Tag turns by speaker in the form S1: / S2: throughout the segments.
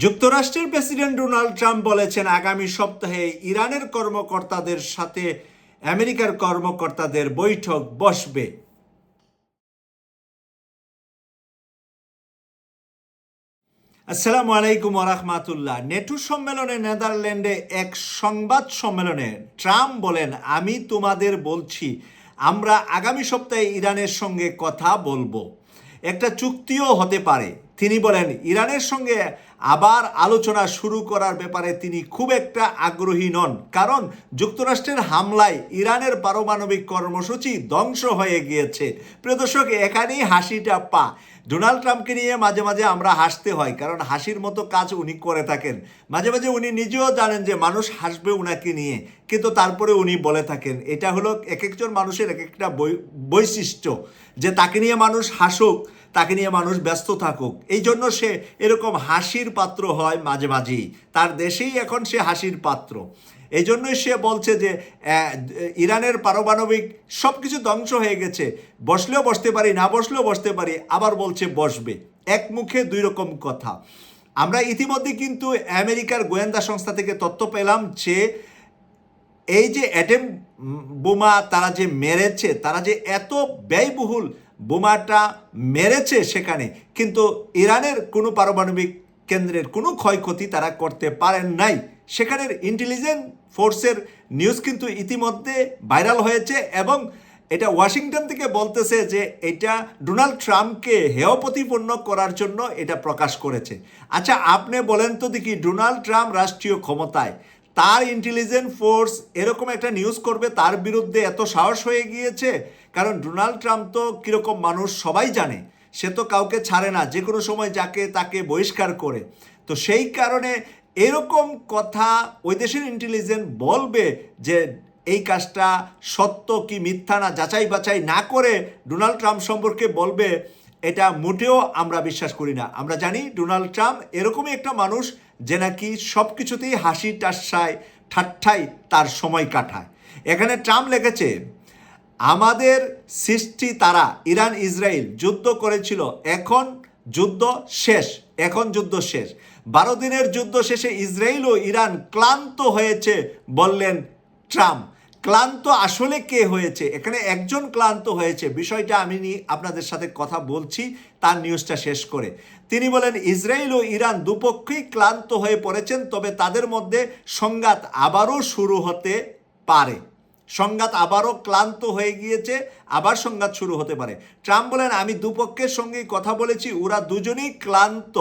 S1: যুক্তরাষ্ট্রের president Donald Trump বলেছেন, আগামী সপ্তাহে ইরানের কর্মকর্তাদের সাথে আমেরিকার কর্মকর্তাদের বৈঠক বসবে। আসসালামু আলাইকুম ওরহমাতুল্লাহ নেটু সম্মেলনে নেদারল্যান্ডে এক সংবাদ সম্মেলনে ট্রাম্প বলেন, আমি তোমাদের বলছি, আমরা আগামী সপ্তাহে ইরানের সঙ্গে কথা বলব। একটা চুক্তিও হতে পারে। তিনি বলেন, ইরানের সঙ্গে আবার আলোচনা শুরু করার ব্যাপারে তিনি খুব একটা আগ্রহী নন, কারণ যুক্তরাষ্ট্রের হামলায় ইরানের পারমাণবিক কর্মসূচি ধ্বংস হয়ে গিয়েছে। প্রিয় দর্শক, এখানেই হাসিটা পা। ডোনাল্ড ট্রাম্পকে নিয়ে মাঝে মাঝে আমরা হাসতে হয়, কারণ হাসির মতো কাজ উনি করে থাকেন। মাঝে মাঝে উনি নিজেও জানেন যে মানুষ হাসবে উনাকে নিয়ে, কিন্তু তারপরে উনি বলে থাকেন, এটা হলো এক একজন মানুষের এক একটা বৈশিষ্ট্য, যে তাকে নিয়ে মানুষ হাসুক। তাকে নিয়ে মানুষ ব্যস্ত থাকুক। এই জন্য সে এরকম হাসির পাত্র হয় মাঝে মাঝেই। তার দেশেই এখন সে হাসির পাত্র। এই জন্যই সে বলছে যে ইরানের পারমাণবিক সব কিছু ধ্বংস হয়ে গেছে। বসলেও বসতে পারি, না বসলেও বসতে পারি। আবার বলছে, বসবে। এক মুখে দুই রকম কথা। আমরা ইতিমধ্যে কিন্তু আমেরিকার গোয়েন্দা সংস্থা থেকে তথ্য পেলাম যে, এই যে অ্যাটেম বোমা তারা যে মেরেছে, তারা যে এত ব্যয়বহুল বোমাটা মেরেছে সেখানে। কিন্তু ইরানের কোনো পারমাণবিক কেন্দ্রের কোনো ক্ষয়ক্ষতি তারা করতে পারেন নাই। সেখানের ইন্টেলিজেন্স ফোর্সের নিউজ কিন্তু ইতিমধ্যে ভাইরাল হয়েছে এবং এটা ওয়াশিংটন থেকে বলতেছে যে এটা ডোনাল্ড ট্রাম্পকে হেয় প্রতিপন্ন করার জন্য এটা প্রকাশ করেছে। আচ্ছা আপনি বলেন তো দেখি ডোনাল্ড ট্রাম্প রাষ্ট্রীয় ক্ষমতায় তার ইন্টেলিজেন্ট ফোর্স এরকম একটা নিউজ করবে, তার বিরুদ্ধে এত সাহস হয়ে গিয়েছে। কারণ ডোনাল্ড ট্রাম্প তো কীরকম মানুষ সবাই জানে, সে তো কাউকে ছাড়ে না, যে কোনো সময় যাকে তাকে বহিষ্কার করে। তো সেই কারণে এরকম কথা ওই দেশের ইন্টেলিজেন্স বলবে যে, এই কাজটা সত্য কি মিথ্যা না যাচাই বাছাই না করে ডোনাল্ড ট্রাম্প সম্পর্কে বলবে এটা মোটেও আমরা বিশ্বাস করি না। আমরা জানি ডোনাল্ড ট্রাম্প এরকমই একটা মানুষ যে নাকি সব কিছুতেই হাসি টাসায় ঠাট্টায় তার সময় কাটায়। এখানে ট্রাম্প লিখেছে, আমাদের সৃষ্টি তারা, ইরান, ইসরায়েল, যুদ্ধ করেছিল, এখন যুদ্ধ শেষ, এখন যুদ্ধ শেষ। বারো দিনের যুদ্ধ শেষে ইসরায়েল ও ইরান ক্লান্ত হয়েছে, বললেন ট্রাম্প। ক্লান্ত আসলে কে হয়েছে? এখানে একজন ক্লান্ত হয়েছে। বিষয়টা আমি নি আপনাদের সাথে কথা বলছি, তার নিউজটা শেষ করে। তিনি বলেন, ইসরায়েল ও ইরান দুপক্ষেই ক্লান্ত হয়ে পড়েছেন, তবে তাদের মধ্যে সংঘাত আবারও শুরু হতে পারে। সংঘাত আবারও ক্লান্ত হয়ে গিয়েছে, আবার সংঘাত শুরু হতে পারে। ট্রাম্প বলেন, আমি দুপক্ষের সঙ্গেই কথা বলেছি, ওরা দুজনেই ক্লান্ত।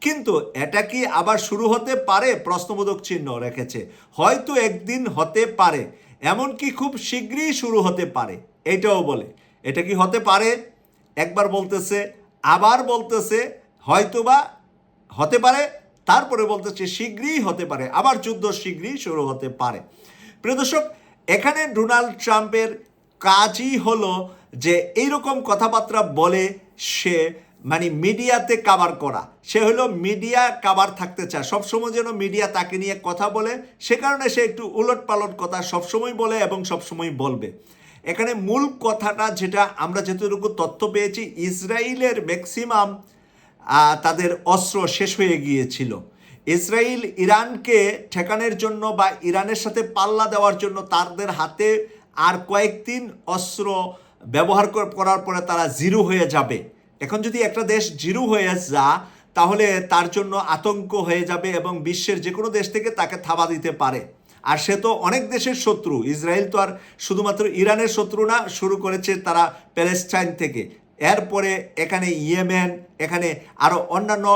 S1: কিন্তু এটা কি আবার শুরু হতে পারে? প্রশ্নবোধক চিহ্ন রেখেছে। হয়তো একদিন হতে পারে। এমনকি খুব শীঘ্রই শুরু হতে পারে। এটাও বলে। এটা কি হতে পারে? একবার বলতেছে, আবার বলতেছে, হয়তোবা হতে পারে, তারপরে বলতেছে শীঘ্রই হতে পারে, আবার যুদ্ধ শীঘ্রই শুরু হতে পারে। প্রিয় দর্শক, এখানে ডোনাল্ড ট্রাম্পের কাজই হলো যে এইরকম কথাবার্তা বলে সে মানে মিডিয়াতে কাভার করা। সে হলো মিডিয়া কাভার থাকতে চায়। সবসময় যেন মিডিয়া তাকে নিয়ে কথা বলে, সে কারণে সে একটু উলট পালট কথা সবসময় বলে এবং সবসময় বলবে। এখানে মূল কথাটা যেটা আমরা যতটুকু তথ্য পেয়েছি ইসরায়েলের ম্যাক্সিমাম তাদের অস্ত্র শেষ হয়ে গিয়েছিল। ইসরায়েল ইরানকে ঠেকানোর জন্য বা ইরানের সাথে পাল্লা দেওয়ার জন্য তাদের হাতে আর কয়েকদিন অস্ত্র ব্যবহার করার পরে তারা জিরো হয়ে যাবে। এখন যদি একটা দেশ জিরো হয়ে যা, তাহলে তার জন্য আতঙ্ক হয়ে যাবে এবং বিশ্বের যে কোনো দেশ থেকে তাকে থাবা দিতে পারে। আর সে তো অনেক দেশের শত্রু। ইসরায়েল তো আর শুধুমাত্র ইরানের শত্রু না, শুরু করেছে তারা প্যালেস্টাইন থেকে। এরপরে এখানে ইয়েমেন, এখানে আরও অন্যান্য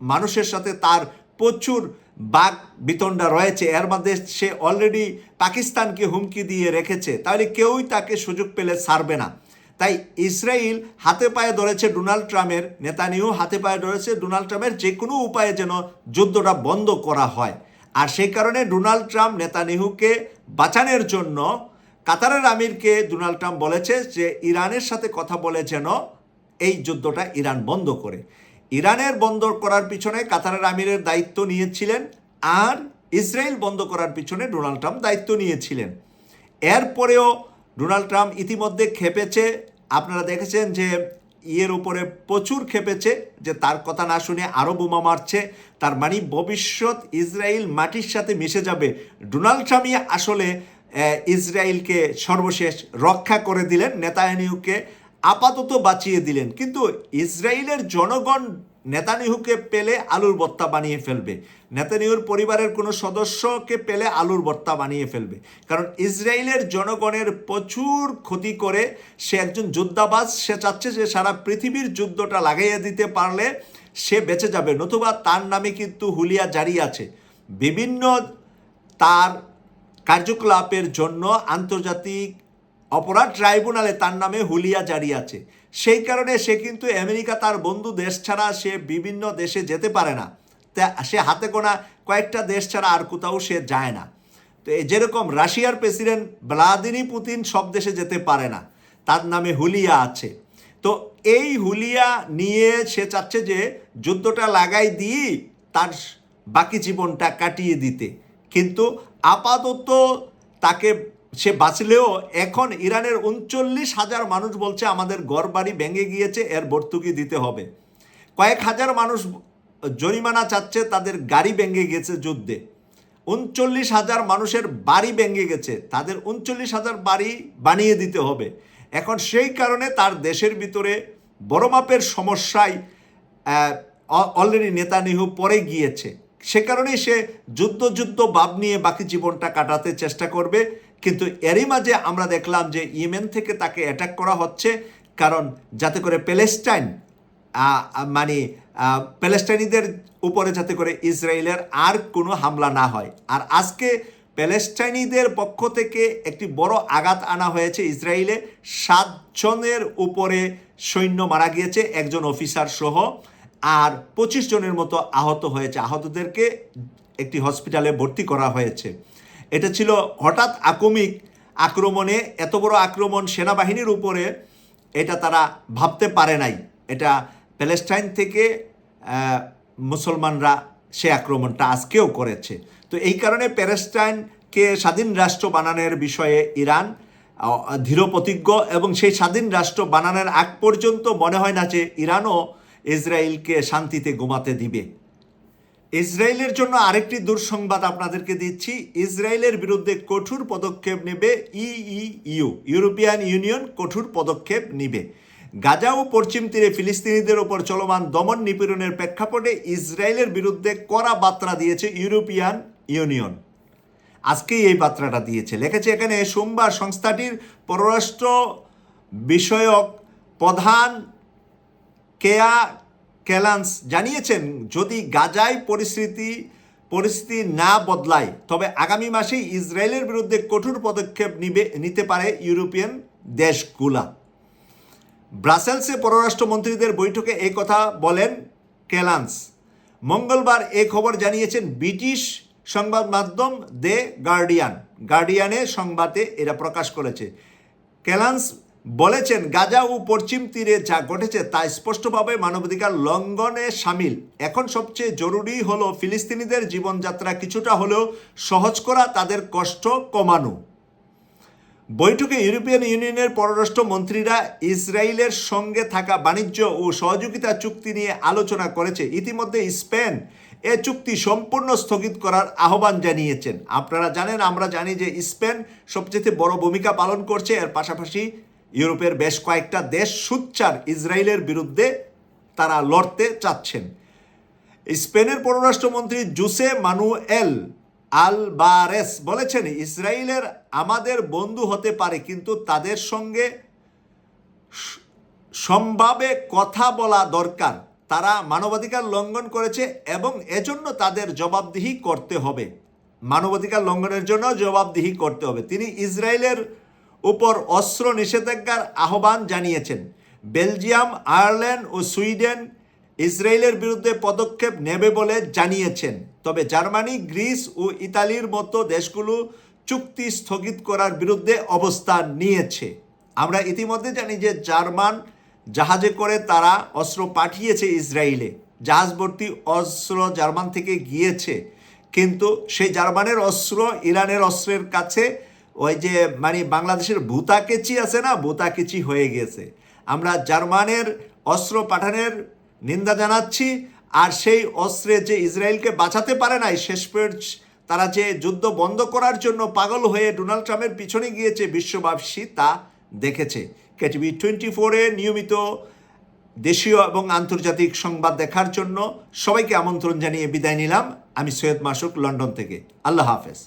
S1: মানুষের সাথে তার প্রচুর বাক বিতণ্ডা রয়েছে। এর মধ্যে সে অলরেডি পাকিস্তানকে হুমকি দিয়ে রেখেছে। তাহলে কেউই তাকে সুযোগ পেলে ছাড়বে না। তাই ইসরায়েল হাতে পায়ে ধরেছে ডোনাল্ড ট্রাম্পের নেতানিও হাতে পায়ে ধরেছে ডোনাল্ড ট্রাম্পের, যে কোনো উপায়ে যেন যুদ্ধটা বন্ধ করা হয়। আর সেই কারণে ডোনাল্ড ট্রাম্প নেতানিহুকে বাঁচানোর জন্য কাতারের আমিরকে ডোনাল্ড ট্রাম্প বলেছে যে, ইরানের সাথে কথা বলে যেন এই যুদ্ধটা ইরান বন্ধ করে। ইরানের বন্ধ করার পিছনে কাতারের আমিরের দায়িত্ব নিয়েছিলেন আর ইসরায়েল বন্ধ করার পিছনে ডোনাল্ড ট্রাম্প দায়িত্ব নিয়েছিলেন। এরপরেও ডোনাল্ড ট্রাম্প ইতিমধ্যে খেপেছে আপনারা দেখেছেন যে ইয়ের উপরে প্রচুর খেপেছে, যে তার কথা না শুনে আরও বোমা মারছে। তার মানে ভবিষ্যৎ ইসরায়েল মাটির সাথে মিশে যাবে। ডোনাল্ড ট্রাম্পই আসলে ইসরায়েলকে সর্বশেষ রক্ষা করে দিলেন নেতায়নিউকে আপাতত বাঁচিয়ে দিলেন। কিন্তু ইসরায়েলের জনগণ নেতানিহুকে পেলে আলুর ভর্তা বানিয়ে ফেলবে। নেতানিহুর পরিবারের কোনো সদস্যকে পেলে আলুর ভর্তা বানিয়ে ফেলবে। কারণ ইসরায়েলের জনগণের প্রচুর ক্ষতি করে সে একজন যোদ্ধাবাজ, সে চাচ্ছে যে সারা পৃথিবীর যুদ্ধটা লাগাইয়ে দিতে পারলে সে বেঁচে যাবে। নতুবা তার নামে কিন্তু হুলিয়া জারি আছে। বিভিন্ন তার কার্যকলাপের জন্য আন্তর্জাতিক অপরাধ ট্রাইব্যুনালে তার নামে হুলিয়া জারি আছে। সেই কারণে সে কিন্তু আমেরিকা তার বন্ধু দেশ ছাড়া সে বিভিন্ন দেশে যেতে পারে না। তা সে হাতে গোনা কয়েকটা দেশ ছাড়া আর কোথাও সে যায় না। তো যেরকম রাশিয়ার প্রেসিডেন্ট ভ্লাদিমির পুতিন সব দেশে যেতে পারে না, তার নামে হুলিয়া আছে। তো এই হুলিয়া নিয়ে সে চাচ্ছে যে যুদ্ধটা লাগাই দিয়ে তার বাকি জীবনটা কাটিয়ে দিতে। কিন্তু আপাতত তাকে সে বাঁচলেও এখন ইরানের উনচল্লিশ হাজার মানুষ বলছে আমাদের ঘর বাড়ি ভেঙে গিয়েছে, এর ভর্তুকি দিতে হবে। কয়েক হাজার মানুষ জরিমানা চাচ্ছে, তাদের গাড়ি ভেঙে গেছে যুদ্ধে। উনচল্লিশ হাজার মানুষের বাড়ি ভেঙে গেছে, তাদের উনচল্লিশ হাজার বাড়ি বানিয়ে দিতে হবে। এখন সেই কারণে তার দেশের ভিতরে বড় মাপের সমস্যায় অলরেডি নেতানিহু পরে গিয়েছে। সে কারণেই সে যুদ্ধ যুদ্ধ ভাব নিয়ে বাকি জীবনটা কাটাতে চেষ্টা করবে। কিন্তু এরই মাঝে আমরা দেখলাম যে ইয়েমেন থেকে তাকে অ্যাটাক করা হচ্ছে, কারণ যাতে করে প্যালেস্টাইন মানে প্যালেস্টাইনিদের উপরে যাতে করে ইসরায়েলের আর কোনো হামলা না হয়। আর আজকে প্যালেস্টাইনিদের পক্ষ থেকে একটি বড় আঘাত আনা হয়েছে ইসরায়েলে। সাতজনের উপরে সৈন্য মারা গিয়েছে, একজন অফিসার সহ, আর পঁচিশ জনের মতো আহত হয়েছে। আহতদেরকে একটি হসপিটালে ভর্তি করা হয়েছে। এটা ছিল হঠাৎ আকমিক আক্রমণে, এত বড় আক্রমণ সেনাবাহিনীর উপরে, এটা তারা ভাবতে পারে নাই। এটা প্যালেস্টাইন থেকে মুসলমানরা সে আক্রমণটা আজকেও করেছে। তো এই কারণে প্যালেস্টাইনকে স্বাধীন রাষ্ট্র বানানোর বিষয়ে ইরান দৃঢ় প্রতিজ্ঞ এবং সেই স্বাধীন রাষ্ট্র বানানোর আগ পর্যন্ত মনে হয় না যে ইরানও ইসরায়েলকে শান্তিতে ঘুমাতে দিবে। ইসরায়েলের জন্য আরেকটি দুঃসংবাদ আপনাদেরকে দিচ্ছি। ইসরায়েলের বিরুদ্ধে কঠোর পদক্ষেপ নেবে ইইউ ইউরোপিয়ান ইউনিয়ন কঠোর পদক্ষেপ নিবে। গাজা ও পশ্চিম তীরে ফিলিস্তিনিদের ওপর চলমান দমন নিপীড়নের প্রেক্ষাপটে ইসরায়েলের বিরুদ্ধে কড়া বার্তা দিয়েছে ইউরোপিয়ান ইউনিয়ন আজকেই এই বার্তাটা দিয়েছে। লিখেছে এখানে, সোমবার সংস্থাটির পররাষ্ট্র বিষয়ক প্রধান কেয়া ক্যালান্স জানিয়েছেন, যদি গাজায় পরিস্থিতি পরিস্থিতি না বদলায়, তবে আগামী মাসেই ইসরায়েলের বিরুদ্ধে কঠোর পদক্ষেপ নিবে, নিতে পারে ইউরোপিয়ান দেশগুলা। ব্রাসেলসে পররাষ্ট্রমন্ত্রীদের বৈঠকে এই কথা বলেন কেলান্স। মঙ্গলবার এ খবর জানিয়েছেন ব্রিটিশ সংবাদ মাধ্যম দে গার্ডিয়ান। গার্ডিয়ানের সংবাদে এরা প্রকাশ করেছে। কেলান্স বলেছেন, গাজা ও পশ্চিম তীরে যা ঘটেছে তা স্পষ্টভাবে মানবাধিকার লঙ্ঘনে সামিল। এখন সবচেয়ে জরুরি হলো ফিলিস্তিনিদের জীবনযাত্রা কিছুটা হলেও সহজ করা, তাদের কষ্ট কমানো। বৈঠকে ইউরোপিয়ান ইউনিয়নের পররাষ্ট্র মন্ত্রীরা ইসরায়েলের সঙ্গে থাকা বাণিজ্য ও সহযোগিতা চুক্তি নিয়ে আলোচনা করেছে। ইতিমধ্যে স্পেন এ চুক্তি সম্পূর্ণ স্থগিত করার আহ্বান জানিয়েছেন। আপনারা জানেন, আমরা জানি যে স্পেন সবচেয়ে বড় ভূমিকা পালন করছে। এর পাশাপাশি ইউরোপের বেশ কয়েকটা দেশ সুচ্চার ইসরায়েলের বিরুদ্ধে তারা লড়তে চাচ্ছেন। স্পেনের পররাষ্ট্রমন্ত্রী জুসে মানুয়েল আলবারেস বলেছেন, ইসরায়েলের আমাদের বন্ধু হতে পারে, কিন্তু তাদের সঙ্গে সম্ভাবে কথা বলা দরকার। তারা মানবাধিকার লঙ্ঘন করেছে এবং এজন্য তাদের জবাবদিহি করতে হবে। মানবাধিকার লঙ্ঘনের জন্য জবাবদিহি করতে হবে। তিনি ইসরায়েলের উপর অস্ত্র নিষেধাজ্ঞার আহ্বান জানিয়েছেন। বেলজিয়াম, আয়ারল্যান্ড ও সুইডেন ইসরায়েলের বিরুদ্ধে পদক্ষেপ নেবে বলে জানিয়েছেন। তবে জার্মানি, গ্রিস ও ইতালির মতো দেশগুলো চুক্তি স্থগিত করার বিরুদ্ধে অবস্থান নিয়েছে। আমরা ইতিমধ্যে জানি যে জার্মান জাহাজে করে তারা অস্ত্র পাঠিয়েছে ইসরায়েলে। জাহাজ ভর্তি অস্ত্র জার্মান থেকে গিয়েছে। কিন্তু সেই জার্মানের অস্ত্র ইরানের অস্ত্রের কাছে ওই যে মানে বাংলাদেশের ভূতা কেচি আছে না ভূতা কেচি হয়ে গেছে। আমরা জার্মানের অস্ত্র পাঠানের নিন্দা জানাচ্ছি, আর সেই অস্ত্রে যে ইসরায়েলকে বাঁচাতে পারে নাই, শেষ তারা যে যুদ্ধ বন্ধ করার জন্য পাগল হয়ে ডোনাল্ড ট্রাম্পের পিছনে গিয়েছে বিশ্ববাসী, তা দেখেছে। কেটিভি টোয়েন্টি ফোরে নিয়মিত দেশীয় এবং আন্তর্জাতিক সংবাদ দেখার জন্য সবাইকে আমন্ত্রণ জানিয়ে বিদায় নিলাম। আমি সৈয়দ মাসুক, লন্ডন থেকে। আল্লাহ হাফেজ।